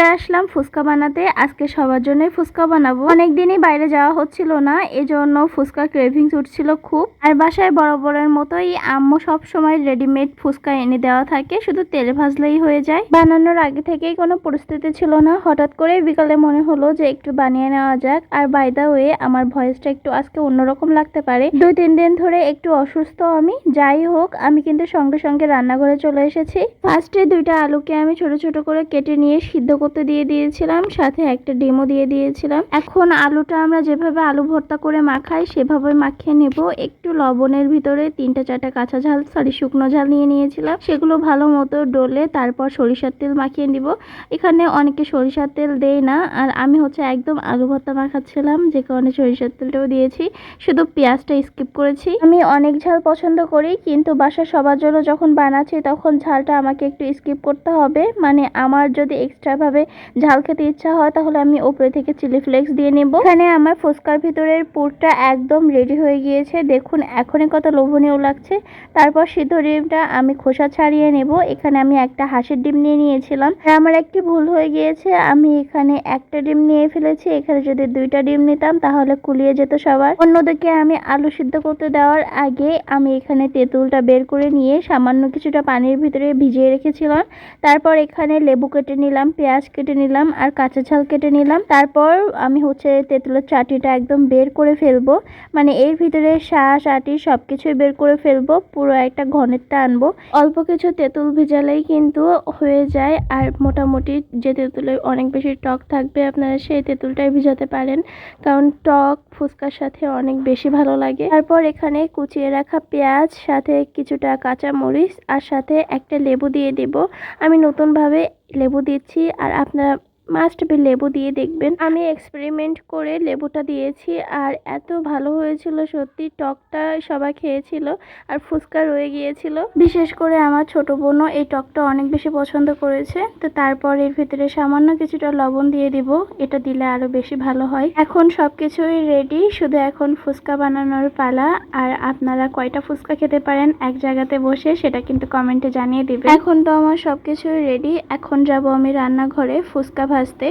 চলে আসলাম ফুচকা বানাতে। আজকে সবার জন্যই ফুচকা বানাবো। অনেক দিনই বাইরে যাওয়া হচ্ছিল না, এজন্য ফুচকা ক্রেভিংস উঠছিল খুব। আর বাসায় বরাবরের মতোই আম্মু সব সময় রেডিমেড ফুচকা এনে দেওয়া থাকে, শুধু তেলে ভাজলেই হয়ে যায়। বানানোর আগে থেকেই কোনো পরিস্থিতি ছিল না। হঠাৎ করে বিকালে মনে হলো যে একটু বানিয়ে নেওয়া যাক। আর বাই দা আমার ভয়েসটা একটু আজকে অন্যরকম লাগতে পারে। দুই, তিন দিন ধরে একটু অসুস্থ আমি। যাই হোক, আমি কিন্তু সঙ্গে সঙ্গে রান্নাঘরে চলে এসেছি। ফার্স্টে দুইটা আলুকে আমি ছোট ছোট করে কেটে নিয়ে সিদ্ধ করতে দিয়ে দিয়েছিলাম, সাথে একটা ডিমও দিয়ে দিয়েছিলাম। এখন আলুটা আমরা যেভাবে আলু ভর্তা করে মাখাই, সেভাবে মাখিয়ে নেব। একটু লবণের ভিতরে তিনটা চারটা কাঁচা ঝাল, সরি, শুকনো ঝাল নিয়ে নিয়েছিলাম। সেগুলো ভালো মতো ডলে তারপর সরিষার তেল মাখিয়ে নিব। এখানে অনেকে সরিষার তেল দেয় না, আর আমি হচ্ছে একদম আলু ভর্তা মাখাচ্ছিলাম, যে কারণে সরিষার তেলটাও দিয়েছি। শুধু পেঁয়াজটা স্কিপ করেছি। আমি অনেক ঝাল পছন্দ করি, কিন্তু বাসার সবার জন্য যখন বানাচ্ছি, তখন ঝালটা আমাকে একটু স্কিপ করতে হবে। মানে আমার যদি এক্সট্রাভাবে ঝাল খেতে ইচ্ছা হয়, তাহলে আমি ওপরে থেকে চিলি ফ্লেক্স দিয়ে নেব। এখানে আমার ফুচকার ভিতরের পুরটা একদম রেডি হয়ে গিয়েছে। দেখুন, এখনই কত লোভনীয় লাগছে। তারপর সিদ্ধ ডিমটা আমি খোসা ছাড়িয়ে নেব। এখানে আমি একটা হাঁসের ডিম নিয়ে নিয়েছিলাম। আমার একটি ভুল হয়ে গিয়েছে। আমি এখানে একটা ডিম নিয়ে ফেলেছি। এখানে যদি দুইটা ডিম নিতাম, তাহলে কুলিয়ে যেত সবার। অন্যদিকে আমি আলু সিদ্ধ করতে দেওয়ার আগে আমি এখানে তেঁতুলটা বের করে নিয়ে সামান্য কিছুটা পানির ভিতরে ভিজিয়ে রেখেছিলাম। তারপর এখানে লেবু কেটে নিলাম, পেঁয়াজ কেটে নিলাম আর কাঁচা ঝাল কেটে নিলাম। তারপর আমি হচ্ছে তেঁতুলের চাটিটা একদম বের করে ফেলব। মানে এর ভিতরে শাঁস, আটি সব কিছুই বের করে ফেলব। পুরো একটা ঘনেরটা আনব। অল্প কিছু তেঁতুল ভিজালেই কিন্তু হয়ে যায়। আর মোটামুটি যে তেঁতুলে অনেক বেশি টক থাকবে, আপনারা সেই তেঁতুলটাই ভিজাতে পারেন। কারণ টক ফুচকার সাথে অনেক বেশি ভালো লাগে। তারপর এখানে কুচিয়ে রাখা পেঁয়াজ, সাথে কিছুটা কাঁচা মরিচ আর সাথে একটা লেবু দিয়ে দেব। আমি নতুনভাবে লেবু দিচ্ছি আর আপনারা মাস্ট বি লেবু দিয়ে দেখবেন। আমি এক্সপেরিমেন্ট করে লেবুটা দিয়েছি আর এত ভালো হয়েছিল সত্যি, টকটা সবাই খেয়েছিল আর ফুচকা রয়ে গিয়েছিল। বিশেষ করে আমার ছোট বোনও এই টকটা অনেক বেশি পছন্দ করেছে। তো তারপর এর ভিতরে সামান্য কিছুটা লবণ দিয়ে দিব, এটা দিলে আরও বেশি ভালো হয়। এখন সব কিছুই রেডি শুধু এখন ফুচকা বানানোর পালা। আর আপনারা কয়টা ফুচকা খেতে পারেন এক জায়গাতে বসে সেটা কিন্তু কমেন্টে জানিয়ে দিবেন। এখন তো আমার সবকিছুই রেডি এখন যাব আমি রান্নাঘরে ফুচকা ভাজতে।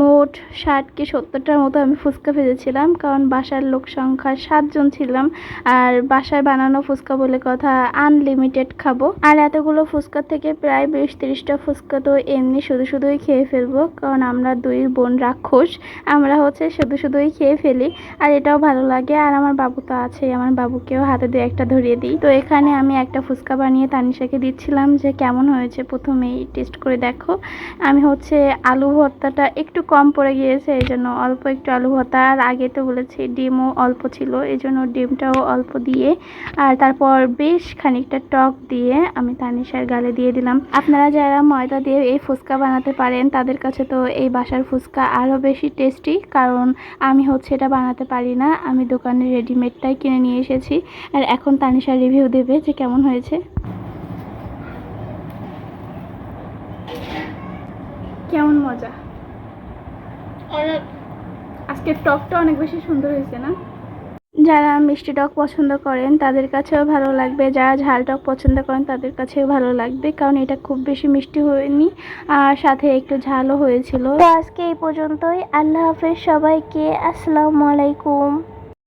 মোট ষাট কি সত্তরটার মতো আমি ফুচকা ভেজেছিলাম, কারণ বাসার লোক সংখ্যা সাতজন ছিলাম। আর বাসায় বানানো ফুচকা বলে কথা আনলিমিটেড খাব। আর এতগুলো ফুচকা থেকে প্রায় বিশ তিরিশটা ফুচকা তো এমনি শুধু শুধুই খেয়ে ফেলব, কারণ আমরা দুই বোন রাক্ষস, আমরা হচ্ছে শুধু শুধুই খেয়ে ফেলি। আর এটাও ভালো লাগে, আর আমার বাবু তো আছেই, আমার বাবুকেও হাতে দিয়ে একটা ধরিয়ে দিই। তো এখানে আমি একটা ফুচকা বানিয়ে তানিশাকে দিচ্ছিলাম যে, কেমন হয়েছে প্রথমেই টেস্ট করে দেখো। আমি হচ্ছে আলু ভর্তাটা একটু কম পড়ে গিয়েছে, এই জন্য অল্প একটু আলু ভর্তা। আর আগে তো বলেছি ডিমও অল্প ছিল, এই জন্য ডিমটাও অল্প দিয়ে। আর তারপর বেশ খানিকটা টক দিয়ে আমি তানিশার গালে দিয়ে দিলাম। আপনারা যারা ময়দা দিয়ে এই ফুচকা বানাতে পারেন, তাদের কাছে তো এই বাসার ফুচকা আরও বেশি টেস্টি, কারণ আমি হচ্ছে এটা বানাতে পারি না। আমি দোকানে রেডিমেডটাই কিনে নিয়ে এসেছি। আর এখন তানিশা রিভিউ দেবে যে কেমন হয়েছে। কেমন মজা? আজকে টকটা অনেক বেশি সুন্দর হয়েছে না? যারা মিষ্টি টক পছন্দ করেন তাদের কাছেও ভালো লাগবে। যারা ঝাল টক পছন্দ করেন তাদের কাছেও ভালো লাগবে কারণ এটা খুব বেশি মিষ্টি হয়নি। আর সাথে একটু ঝালও হয়েছিল। তো আজকে এই পর্যন্তই। আল্লাহ হাফেজ সবাইকে। আসসালামু আলাইকুম।